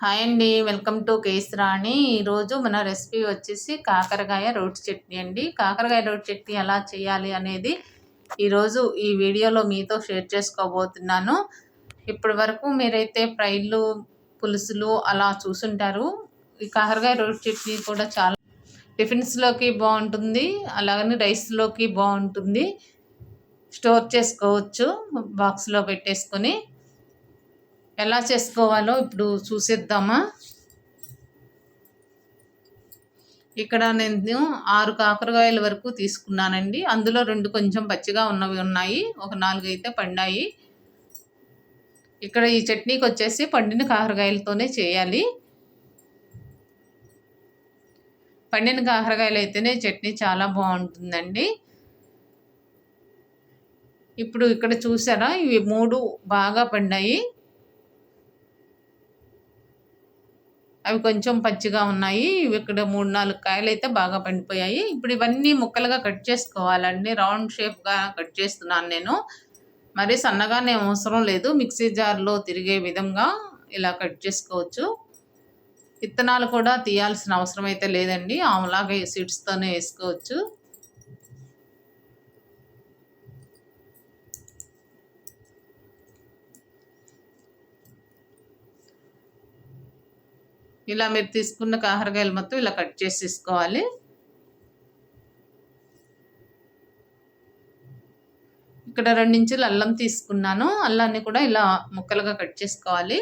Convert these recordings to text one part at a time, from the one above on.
Hi అండి welcome to case రాణి ఈరోజు మన రెసిపీ వచ్చేసి కాకరకాయ రోటి చట్నీ అండి. కాకరకాయ రోటి చట్నీ ఎలా చేయాలి అనేది ఈరోజు ఈ వీడియోలో మీతో షేర్ చేసుకోబోతున్నాను. ఇప్పటి వరకు మీరైతే ఫ్రైలు పులుసులు అలా చూసుంటారు. ఈ కాకరకాయ రోటి చట్నీ కూడా చాలా టిఫిన్స్లోకి బాగుంటుంది అలాగని రైస్లోకి బాగుంటుంది. స్టోర్ చేసుకోవచ్చు బాక్స్లో పెట్టేసుకొని ఎలా చేసుకోవాలో ఇప్పుడు చూసేద్దామా? ఇక్కడ నేను ఆరు కాకరకాయల వరకు తీసుకున్నానండి. అందులో రెండు కొంచెం పచ్చిగా ఉన్నవి ఉన్నాయి. ఒక నాలుగు అయితే పండాయి. ఇక్కడ ఈ చట్నీకి వచ్చేసి పండిన కాకరకాయలతోనే చేయాలి. పండిన కాకరకాయలు అయితేనే చట్నీ చాలా బాగుంటుందండి. ఇప్పుడు ఇక్కడ చూసారా? ఇవి మూడు బాగా పండాయి. అవి కొంచెం పచ్చిగా ఉన్నాయి. ఇక్కడ మూడు నాలుగు కాయలు అయితే బాగా పండిపోయాయి. ఇప్పుడు ఇవన్నీ ముక్కలుగా కట్ చేసుకోవాలండి. రౌండ్ షేప్గా కట్ చేస్తున్నాను నేను. మరి సన్నగానే అవసరం లేదు. మిక్సీ జార్లో తిరిగే విధంగా ఇలా కట్ చేసుకోవచ్చు. విత్తనాలు కూడా తీయాల్సిన అవసరం అయితే లేదండి. ఆమెలాగా సీడ్స్తోనే వేసుకోవచ్చు. ఇలా మీరు తీసుకున్న కాకరకాయలు మొత్తం ఇలా కట్ చేసి తీసుకోవాలి ఇక్కడ రెండించులు అల్లం తీసుకున్నాను. అల్లాన్ని కూడా ఇలా ముక్కలుగా కట్ చేసుకోవాలి.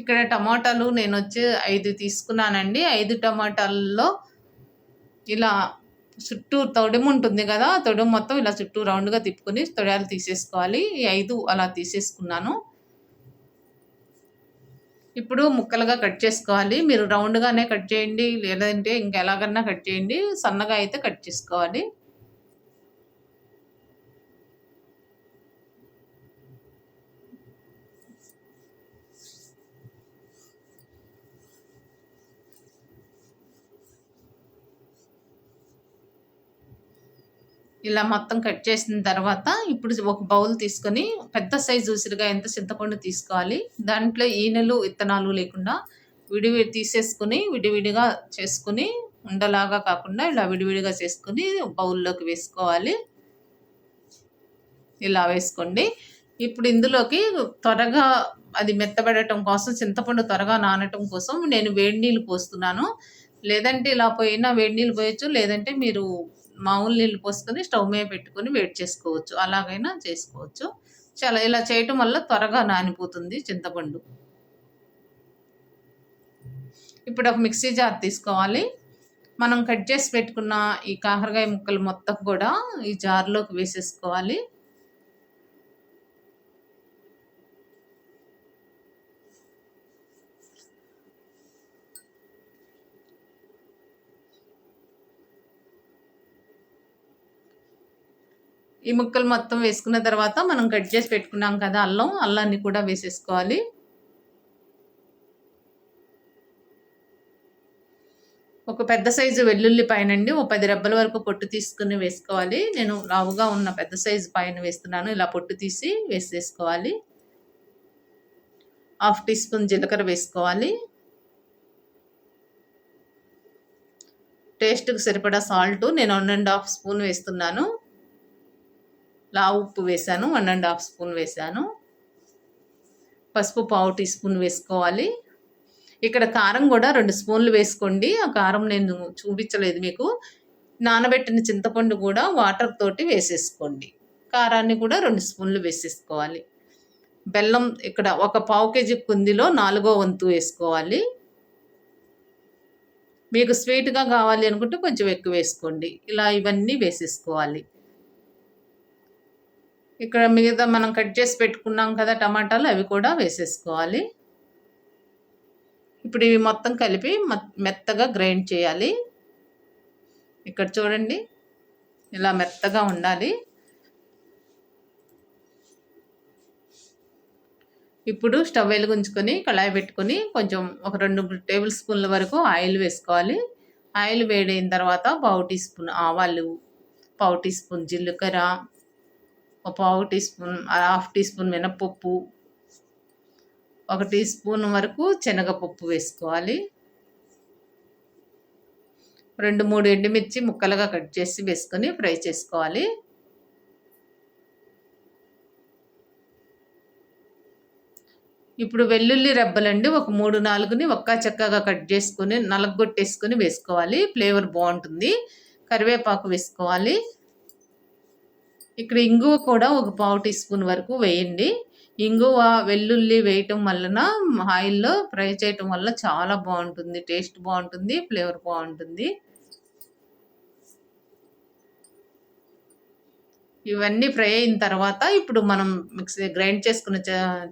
ఇక్కడ టమాటాలు నేను వచ్చి ఐదు తీసుకున్నానండి. ఐదు టమాటాల్లో ఇలా చుట్టూ తొడము ఉంటుంది కదా తొడుము మొత్తం ఇలా చుట్టూ రౌండ్గా తిప్పుకొని తొడాలు తీసేసుకోవాలి. ఈ ఐదు అలా తీసేసుకున్నాను. ఇప్పుడు ముక్కలుగా కట్ చేసుకోవాలి. మీరు రౌండ్గానే కట్ చేయండి. లేదంటే ఇంకెలాగన్నా కట్ చేయండి. సన్నగా అయితే కట్ చేసుకోవాలి. ఇలా మొత్తం కట్ చేసిన తర్వాత ఇప్పుడు ఒక బౌల్ తీసుకొని పెద్ద సైజు ఉసిరిగా ఎంత చింతపండు తీసుకోవాలి. దాంట్లో ఈనెలు విత్తనాలు లేకుండా విడివిడి తీసేసుకుని విడివిడిగా చేసుకుని ఉండలాగా కాకుండా ఇలా విడివిడిగా చేసుకుని బౌల్లోకి వేసుకోవాలి. ఇలా వేసుకోండి. ఇప్పుడు ఇందులోకి త్వరగా అది మెత్తబడటం కోసం చింతపండు త్వరగా నానటం కోసం నేను వేడి నీళ్ళు పోస్తున్నాను. లేదంటే ఇలా పోయినా వేడి నీళ్ళు పోయచ్చు లేదంటే మీరు మామూలు నీళ్ళు పోసుకొని స్టవ్ మీద పెట్టుకొని వేడి చేసుకోవచ్చు. అలాగైనా చేసుకోవచ్చు. చాలా ఇలా చేయటం వల్ల త్వరగా నానిపోతుంది చింతపండు. ఇప్పుడు ఒక మిక్సీ జార్ తీసుకోవాలి. మనం కట్ చేసి పెట్టుకున్న ఈ కాకరకాయ ముక్కలు మొత్తం కూడా ఈ జార్లోకి వేసేసుకోవాలి. ఈ ముక్కలు మొత్తం వేసుకున్న తర్వాత మనం కట్ చేసి పెట్టుకున్నాం కదా అల్లం అల్లాన్ని కూడా వేసేసుకోవాలి. ఒక పెద్ద సైజు వెల్లుల్లి పైన అండి ఒక పది రెబ్బల వరకు పొట్టు తీసుకుని వేసుకోవాలి. నేను లావుగా ఉన్న పెద్ద సైజు పైన వేస్తున్నాను ఇలా పొట్టు తీసి వేసేసుకోవాలి. హాఫ్ టీ స్పూన్ జీలకర్ర వేసుకోవాలి. టేస్ట్కి సరిపడా సాల్ట్ నేను వన్ అండ్ హాఫ్ స్పూన్ వేస్తున్నాను. లా ఉప్పు వేసాను వన్ అండ్ హాఫ్ స్పూన్ వేసాను. పసుపు పావు టీ స్పూన్ వేసుకోవాలి. ఇక్కడ కారం కూడా రెండు స్పూన్లు వేసుకోండి. ఆ కారం నేను చూపించలేదు మీకు. నానబెట్టిన చింతపండు కూడా వాటర్ తోటి వేసేసుకోండి. కారాన్ని కూడా రెండు స్పూన్లు వేసేసుకోవాలి. బెల్లం ఇక్కడ ఒక పావు కేజీ కుందిలో నాలుగో వంతు వేసుకోవాలి. మీకు స్వీట్గా కావాలి అనుకుంటే కొంచెం ఎక్కువ వేసుకోండి. ఇలా ఇవన్నీ వేసేసుకోవాలి. ఇక్కడ మిగతా మనం కట్ చేసి పెట్టుకున్నాం కదా టమాటాలు అవి కూడా వేసేసుకోవాలి. ఇప్పుడు ఇవి మొత్తం కలిపి మెత్తగా గ్రైండ్ చేయాలి. ఇక్కడ చూడండి ఇలా మెత్తగా ఉండాలి. ఇప్పుడు స్టవ్ వెలుగుంచుకొని కళాయి పెట్టుకొని కొంచెం ఒక రెండు టేబుల్ స్పూన్ల వరకు ఆయిల్ వేసుకోవాలి. ఆయిల్ వేడైన తర్వాత పావు టీ స్పూన్ ఆవాలు పావు టీ స్పూన్ జీలకర్ర ఒక పావు teaspoon half teaspoon మినప్పప్పు ఒక టీ స్పూన్ వరకు శనగపప్పు వేసుకోవాలి. రెండు మూడు ఎండుమిర్చి ముక్కలుగా కట్ చేసి వేసుకొని ఫ్రై చేసుకోవాలి. ఇప్పుడు వెల్లుల్లి రెబ్బలండి ఒక మూడు నాలుగుని ఒక్క చెక్కగా కట్ చేసుకొని నలగొట్టేసుకొని వేసుకోవాలి. ఫ్లేవర్ బాగుంటుంది. కరివేపాకు వేసుకోవాలి. ఇక్కడ ఇంగువ కూడా ఒక పావు టీ స్పూన్ వరకు వేయండి. ఇంగువ వెల్లుల్లి వేయటం వలన ఆయిల్లో ఫ్రై చేయటం వల్ల చాలా బాగుంటుంది టేస్ట్ బాగుంటుంది ఫ్లేవర్ బాగుంటుంది. ఇవన్నీ ఫ్రై అయిన తర్వాత ఇప్పుడు మనం మిక్సీ గ్రైండ్ చేసుకున్న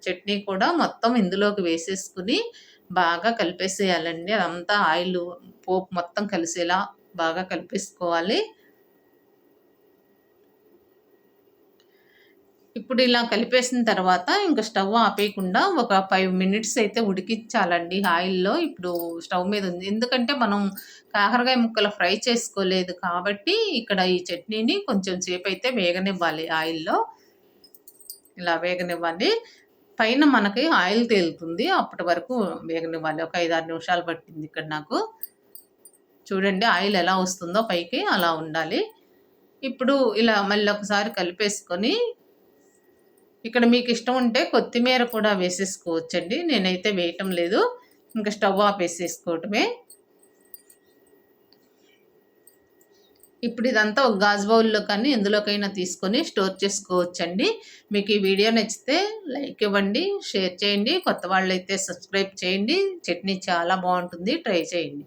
చట్నీ కూడా మొత్తం ఇందులోకి వేసేసుకుని బాగా కలిపేసేయాలండి. అదంతా ఆయిల్ పోపు మొత్తం కలిసేలా బాగా కలిపేసుకోవాలి. ఇప్పుడు ఇలా కలిపేసిన తర్వాత ఇంకా స్టవ్ ఆపేయకుండా ఒక ఫైవ్ మినిట్స్ అయితే ఉడికించాలండి ఆయిల్లో. ఇప్పుడు స్టవ్ మీద ఉంది. ఎందుకంటే మనం కాకరకాయ ముక్కలు ఫ్రై చేసుకోలేదు కాబట్టి ఇక్కడ ఈ చట్నీని కొంచెం సేపు అయితే వేగనివ్వాలి ఆయిల్లో. ఇలా వేగనివ్వాలి. పైన మనకి ఆయిల్ తేలుతుంది. అప్పటి వరకు వేగనివ్వాలి. ఒక ఐదు ఆరు నిమిషాలు పట్టింది ఇక్కడ నాకు. చూడండి ఆయిల్ ఎలా వస్తుందో పైకి అలా ఉండాలి. ఇప్పుడు ఇలా మళ్ళీ ఒకసారి కలిపేసుకొని ఇక్కడ మీకు ఇష్టం ఉంటే కొత్తిమీర కూడా వేసేసుకోవచ్చండి. నేనైతే వేయటం లేదు. ఇంకా స్టవ్ ఆఫ్ వేసేసుకోవటమే. ఇప్పుడు ఇదంతా ఒక గాజు బౌల్లో కానీ ఎందులోకైనా తీసుకొని స్టోర్ చేసుకోవచ్చండి. మీకు ఈ వీడియో నచ్చితే లైక్ ఇవ్వండి షేర్ చేయండి. కొత్త వాళ్ళు అయితే సబ్స్క్రైబ్ చేయండి. చట్నీ చాలా బాగుంటుంది. ట్రై చేయండి.